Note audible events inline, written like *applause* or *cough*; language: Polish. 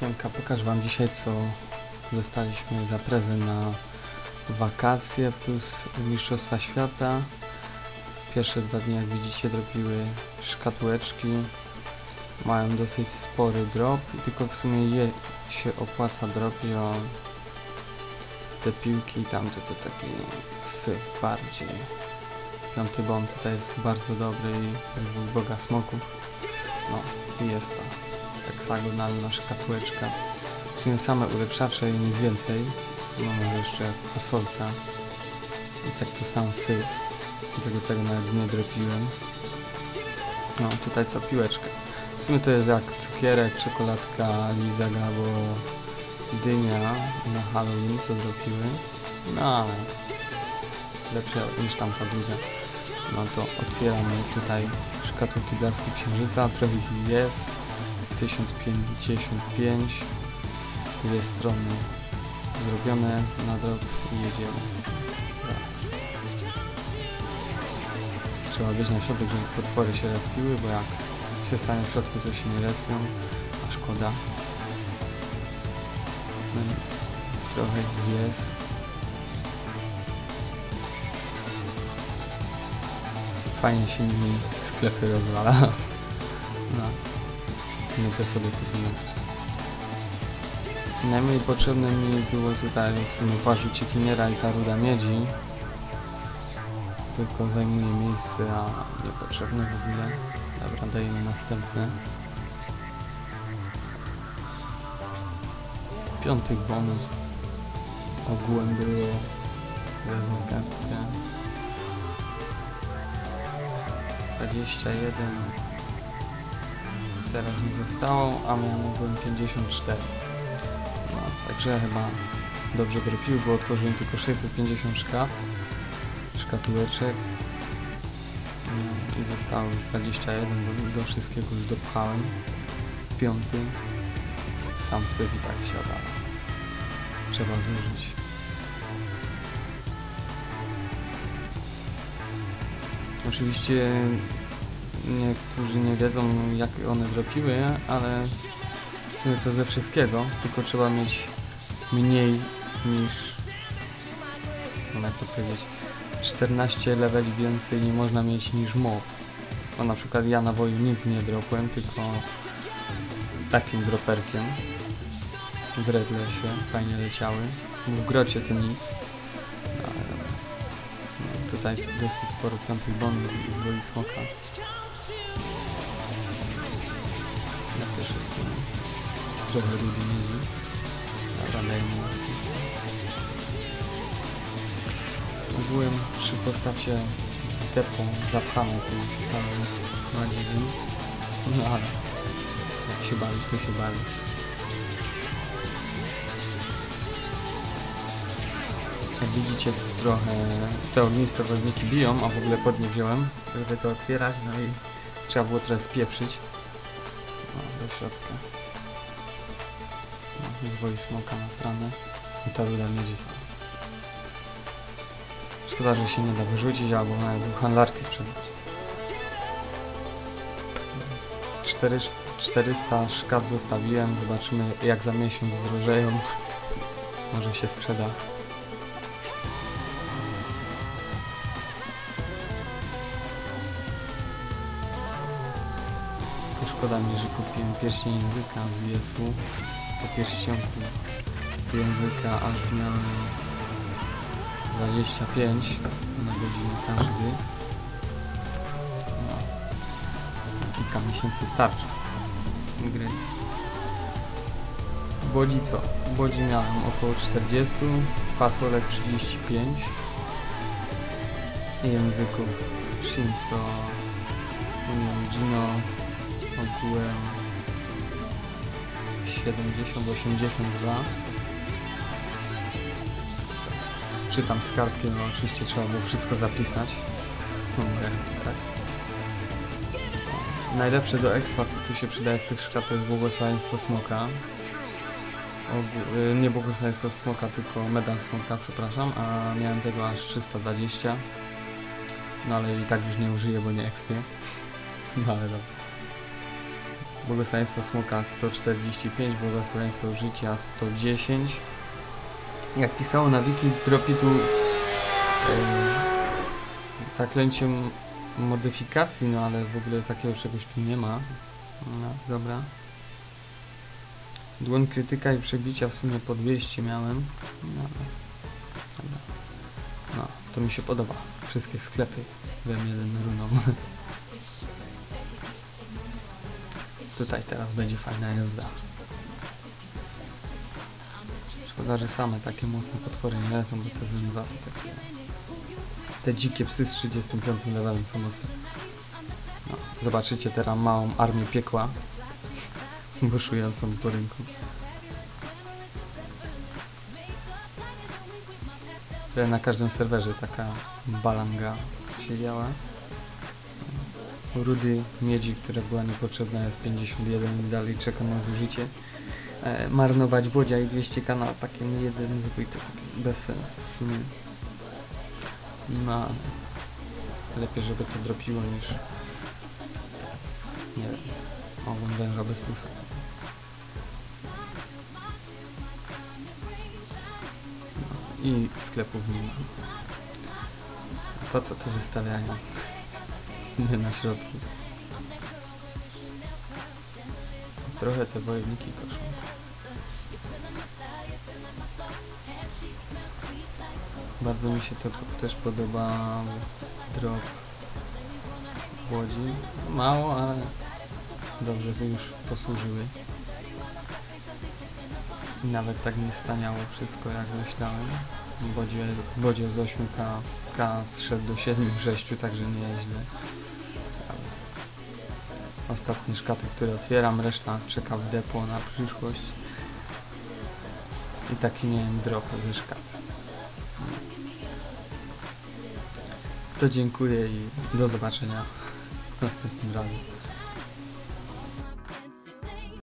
Siemka, pokażę wam dzisiaj co dostaliśmy za prezent na wakacje plus Mistrzostwa Świata. Pierwsze dwa dni jak widzicie dropiły szkatułeczki. Mają dosyć spory drop i tylko w sumie je się opłaca dropi o te piłki tamte to taki syf bardziej. Tamty bomb tutaj jest bardzo dobry i z boga smoków. No i jest to heksagonalna szkatułeczka. W sumie same ulepszacze i nic więcej. No może jeszcze fasolka. I tak to sam syf. Dlatego tego nawet nie dropiłem. No tutaj co piłeczka. W sumie to jest jak cukierek, czekoladka, lizaga albo dynia na Halloween co dropiły. No lepsze niż tamta druga. No to otwieramy tutaj szkatułki blasku księżyca, trochę ich jest. 1055 dwie strony zrobione na drop i jedziemy. Trzeba być na środek, żeby potwory się respiły, bo jak się stanie w środku, to się nie respią a szkoda. No nic trochę jest. Fajnie się nimi sklepy rozwala. *laughs* No Mogę sobie kupiłem. Najmniej potrzebne mi było tutaj w sumie płaszcz uciekiniera i ta ruda miedzi. Tylko zajmuje miejsce, a niepotrzebne w ogóle. Dobra, dajemy następne. Piąty bonus. Ogółem było. Wezmę kartkę. 21 teraz mi zostało, a miałem 54. No, także chyba dobrze dropił, bo otworzyłem tylko 650 szkat, szkatułeczek no, i zostało już 21, bo do wszystkiego już dopchałem. Piąty, sam syf i tak siada. Trzeba zużyć. Oczywiście niektórzy nie wiedzą jak one dropiły, ale w sumie to ze wszystkiego, tylko trzeba mieć mniej niż no jak to powiedzieć 14 leveli więcej nie można mieć niż mob. No na przykład ja na boju nic nie dropłem, tylko takim droperkiem w się fajnie leciały. W grocie to nic. No, tutaj dosyć sporo piątych bonów i zwoli smoka. Dobra, dajmy następny. Ogółem przy postacie depo zapchamy tym całym nadziewiem. No ale jak się bawić, to się bawić. Jak widzicie trochę te ogniste woźniki biją, a w ogóle pod nie wziąłem, żeby to otwierać, no i trzeba było teraz pieprzyć do środka. Zwoi smoka na planę i ta ruda miedzi. Szkoda, że się nie da wyrzucić albo nawet do handlarki sprzedać. 4, 400 szkaf zostawiłem, zobaczymy jak za miesiąc drożeją. *laughs* Może się sprzeda. Szkoda mi, że kupiłem pierścień języka z Jesu. Po pierścionku języka aż miałem 25 na godzinę każdy. No. Kilka miesięcy starczy. Gry. Bodzi co? Bodzi miałem około 40, fasolek 35, języków Shinso, Gino, ogółem 70-82 czytam z kartkiem, no oczywiście trzeba było wszystko zapisać. Numer, tak. Najlepsze do expa co tu się przydaje z tych szkat to jest błogosławieństwo smoka. Ogół, y, nie błogosławieństwo smoka, tylko medal smoka, przepraszam, a miałem tego aż 320 no ale i tak już nie użyję, bo nie expię *laughs* no ale dobra Błogosławieństwo Smoka 145, Błogosławieństwo Życia 110. Jak pisało na wiki, dropi tu zaklęciem modyfikacji, no ale w ogóle takiego czegoś tu nie ma. No, dobra. Dłoń krytyka i przebicia w sumie po 200 miałem. No, no to mi się podoba. Wszystkie sklepy w M1 runą. Tutaj teraz będzie fajna jazda. Szkoda, że same takie mocne potwory nie lecą, bo te z 2 to takie... Te dzikie psy z 35 levelem są mocne. No, zobaczycie teraz małą armię piekła *laughs* buszującą po rynku. Na każdym serwerze taka balanga siedziała. Rudy miedzi, która była niepotrzebna jest 51 i dalej czeka na zużycie. E, marnować Bodzia i 200 kanał, takie no jeden zbój to taki bez sensu w sumie. No, lepiej żeby to dropiło niż nie wiem, mogłem węża bez plusa. No, I sklepów nie ma. Po co to wystawianie? Nie *laughs* na środki. Trochę te wojeniki koszą. Bardzo mi się to też podoba drop Łodzi. Mało, ale dobrze że już posłużyły. Nawet tak nie staniało wszystko jak myślałem. Bodzie, bodzie z 8K K zszedł do 7-6, także nie jest źle. Ale Ostatnie szkaty, które otwieram, reszta czeka w depo na przyszłość. I taki miałem drop ze szkat. To dziękuję i do zobaczenia następnym razem.